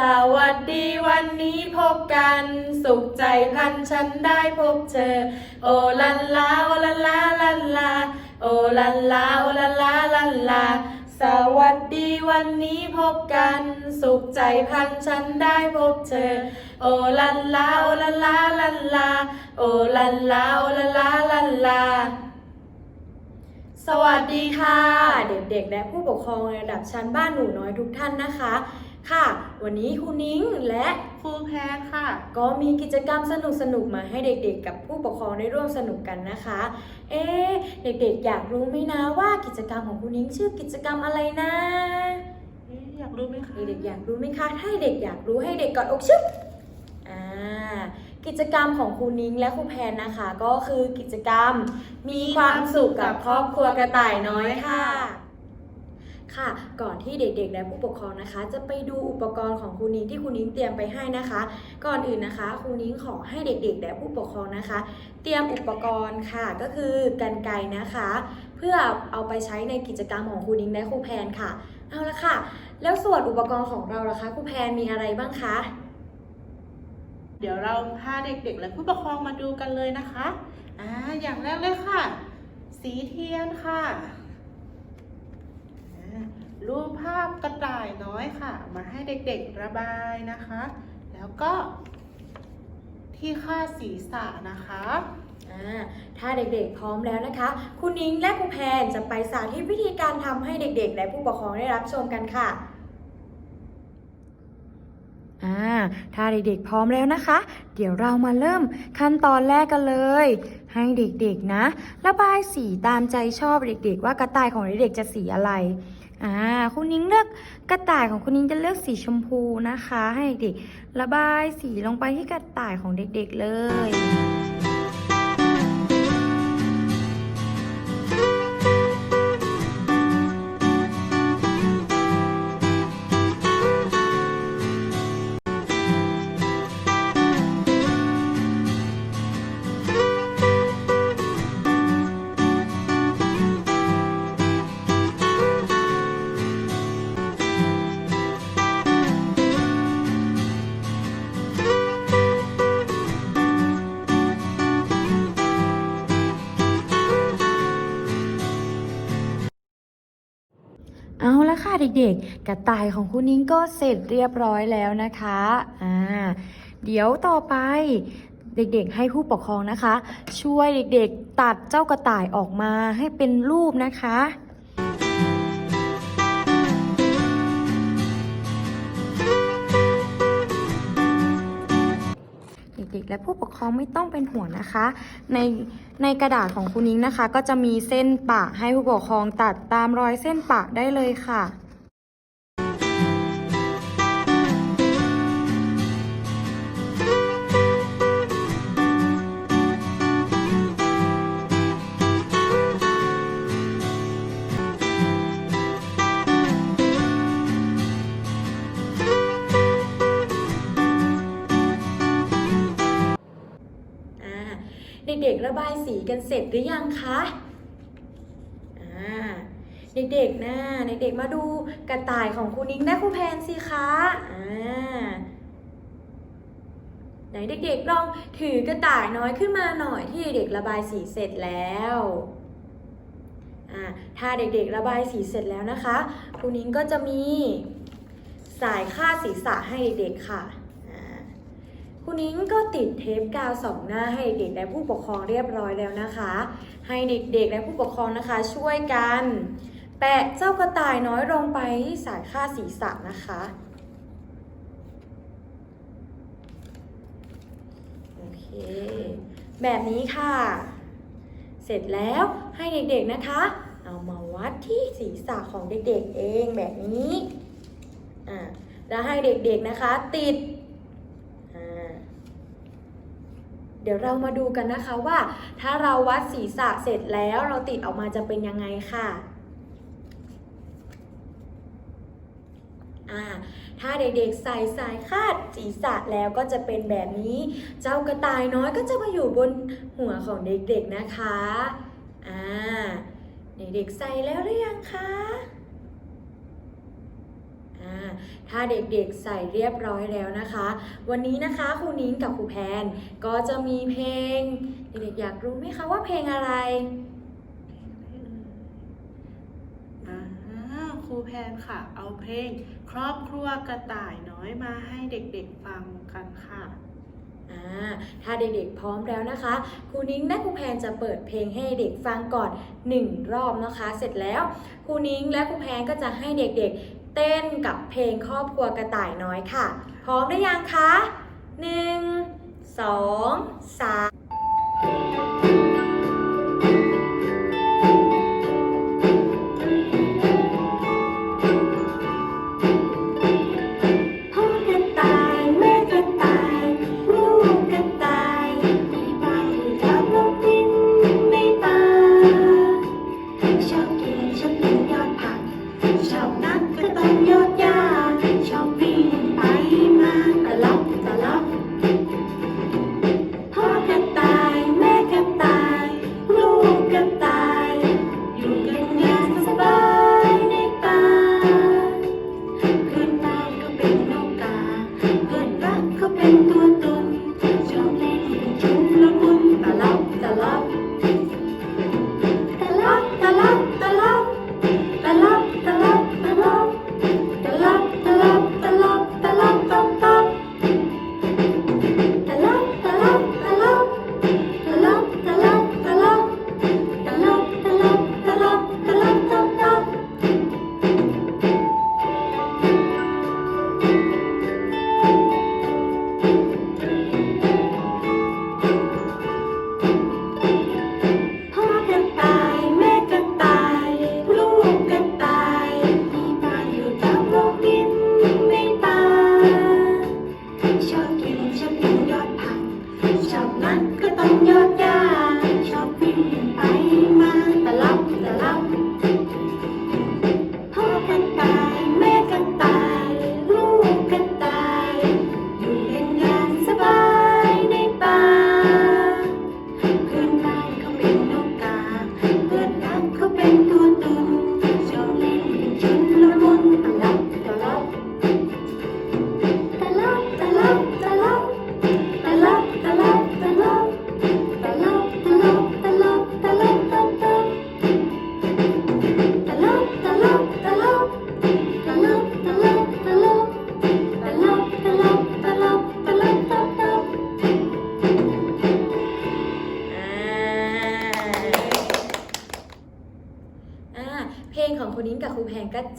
สวัสดีวันนี้พบกัน สุขใจพลันฉันได้พบเธอ โอลันลาโอลันลาลันลา โอลันลาโอลันลาลันลา สวัสดีวันนี้พบกัน สุขใจพลันฉันได้พบเธอ โอลันลาโอลันลาลันลา โอลันลาโอลันลาลันลาสวัสดีค่ะ เด็กๆ และผู้ปกครองระดับชั้นบ้านหนูน้อยทุกท่านนะคะ ค่ะ วันนี้ครูนิ้งและครูแพนค่ะ ก็มีกิจกรรมสนุกๆมาให้เด็กๆ กับผู้ปกครองได้ร่วมสนุกกันนะคะ เอ๊ะเด็กๆ อยากรู้ไหมนะว่ากิจกรรมของครูนิ้งชื่อกิจกรรมอะไรนะเอ๊ะอยากรู้ไหมคะเด็กๆอยากรู้ไหมคะ ถ้าเด็กอยากรู้ให้เด็กกอดอกชึบอ่ากิจกรรมของครูนิ้งและครูแพนนะคะ ก็คือกิจกรรมมีความสุขกับครอบครัวกระต่ายน้อยค่ะ ค่ะ ก่อนที่เด็กๆและผู้ปกครองนะคะ จะไปดูอุปกรณ์ของครูนิ้งที่ครูนิ้งเตรียมไปให้นะคะ ก่อนอื่นนะคะครูนิ้งขอให้เด็กๆ และผู้ปกครองนะคะ เตรียมอุปกรณ์ค่ะ ก็คือกันไกนะคะ เพื่อเอาไปใช้ในกิจกรรมของครูนิ้งและครูแพนค่ะ เอาละค่ะ แล้วส่วนอุปกรณ์ของเราล่ะคะครูแพนมีอะไรบ้างคะเดี๋ยวเราพาเด็กๆ และผู้ปกครองมาดูกันเลยนะคะ อ่า อย่างแรกเลยค่ะ สีเทียนค่ะ รูปภาพกระต่ายน้อยค่ะ มาให้เด็กๆระบายนะคะ แล้วก็ที่คาดศีรษะนะคะอ่าถ้าเด็กๆพร้อมแล้วนะคะ คุณนิ้งและครูแพนจะไปสาธิตวิธีการทำให้เด็กๆ และผู้ปกครองได้รับชมกันค่ะอ่าถ้าเด็กๆพร้อมแล้วนะคะ เดี๋ยวเรามาเริ่มขั้นตอนแรกกันเลย ให้เด็กๆนะ ระบายสีตามใจชอบเด็กๆ ว่ากระต่ายของเด็กๆจะสีอะไร อ่าคุณนิ้งเลือกกระต่ายของคุณนิ้งจะเลือกสีชมพูนะคะ ให้เด็กระบายสีลงไปที่กระต่ายของเด็กๆเลย เอาละค่ะเด็กๆ กระต่ายของคุณนิ้งก็เสร็จเรียบร้อยแล้วนะคะอ่าเดี๋ยวต่อไปเด็กๆ ให้ผู้ปกครองนะคะ ช่วยเด็กๆ ตัดเจ้ากระต่ายออกมาให้เป็นรูปนะคะ ด็ก ๆ และผู้ปกครองไม่ต้องเป็นห่วงนะคะ ในในกระดาษของคุณนิ้งนะคะ ก็จะมีเส้นปะให้ผู้ปกครองตัดตามรอยเส้นปะได้เลยค่ะ เด็กๆ ระบายสีกันเสร็จหรือยังคะเด็กๆนะเด็กๆมาดูกระต่ายของคุณนิ้งและครูแพนสิคะอ่าไหนเด็กๆลองถือกระต่ายน้อยขึ้นมาหน่อยที่เด็กระบายสีเสร็จแล้วอ่าถ้าเด็กๆระบายสีเสร็จแล้วนะคะครูนิ้งก็จะมีสายคาดศีรษะให้เด็กๆค่ะ คุณนิ้งก็ติดเทปกาวสองหน้าให้เด็กและผู้ปกครองเรียบร้อยแล้วนะคะ ให้เด็กๆและผู้ปกครองนะคะช่วยกัน แปะเจ้ากระต่ายน้อยลงไปที่สายค่าศีรษะนะคะ โอเค แบบนี้ค่ะ เสร็จแล้วให้เด็กๆนะคะ เอามาวัดที่ศีรษะของเด็กๆเองแบบนี้ อ่าแล้วให้เด็กๆนะคะ ติด อ่า เดี๋ยวเรามาดูกันนะคะว่า ถ้าเราวัดศีรษะเสร็จแล้วเราติดออกมาจะเป็นยังไงค่ะอ่าถ้าเด็กๆใส่สายคาดศีรษะแล้วก็จะเป็นแบบนี้ เจ้ากระต่ายน้อยก็จะมาอยู่บนหัวของเด็กๆนะคะ อ่า เด็กๆใส่แล้วหรือยังคะ ถ้าเด็กๆใส่เรียบร้อยแล้วนะคะ วันนี้นะคะครูนิ้งกับครูแพนก็จะมีเพลง เด็กๆอยากรู้ไหมคะว่าเพลงอะไรอ่าครูแพนค่ะ เอาเพลง ครอบครัวกระต่ายน้อยมาให้เด็กๆฟังกันค่ะอ่าถ้าเด็กๆพร้อมแล้วนะคะครูนิ้งและครูแพนจะเปิดเพลงให้เด็กฟังก่อนหนึ่งรอบนะคะ เสร็จแล้วครูนิ้งและครูแพนก็จะให้เด็กๆ เต้นกับเพลงครอบครัวกระต่ายน้อยค่ะ พร้อมหรือยังคะหนึ่งสองสาม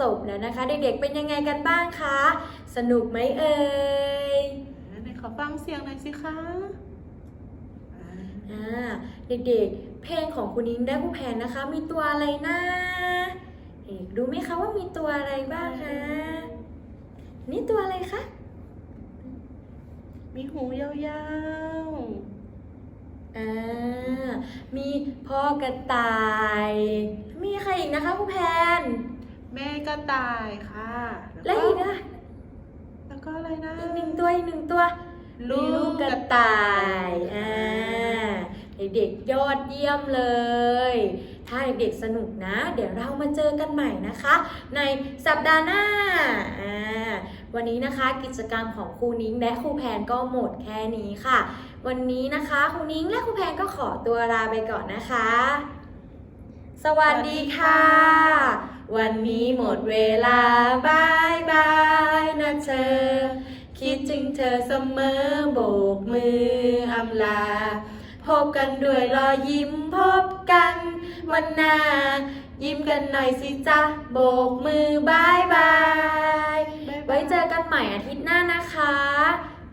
จบแล้วนะคะ เด็กๆเป็นยังไงกันบ้างคะ สนุกไหมเอ่ยไหนขอฟังเสียงหน่อยสิคะอ่าอ่าเด็กๆ เพลงของคุณนิ้งและครูแพนนะคะ มีตัวอะไรนะเด็กรู้ไหมคะว่ามีตัวอะไรบ้างคะนี่ตัวอะไรคะมีหูยาวอ่ามีพ่อกระต่าย มีใครอีกนะคะครูแพนๆ แม่กระต่ายค่ะและอีกนะแล้วก็อะไรนะอีกหนึ่งตัวอีกหนึ่งตัวลูมีลูกกระต่ายอ่าเด็กๆยอดเยี่ยมเลย ถ้าเด็กๆสนุกนะ เดี๋ยวเรามาเจอกันใหม่นะคะ ในสัปดาห์หน้าอ่าวันนี้นะคะกิจกรรมของครูนิ้งและครูแพนก็หมดแค่นี้ค่ะ วันนี้นะคะครูนิ้งและครูแพนก็ขอตัวลาไปก่อนนะคะ สวัสดีค่ะ วันนี้หมดเวลาบายบายนะเธอ คิดถึงเธอเสมอโบกมืออำลา พบกันด้วยรอยยิ้มพบกันวันหน้า ยิ้มกันหน่อยสิจ๊ะโบกมือบายบาย ไว้เจอกันใหม่อาทิตย์หน้านะคะ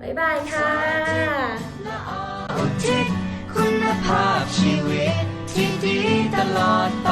บายบายค่ะทิศคุณภาพชีวิตที่ดีตลอดไป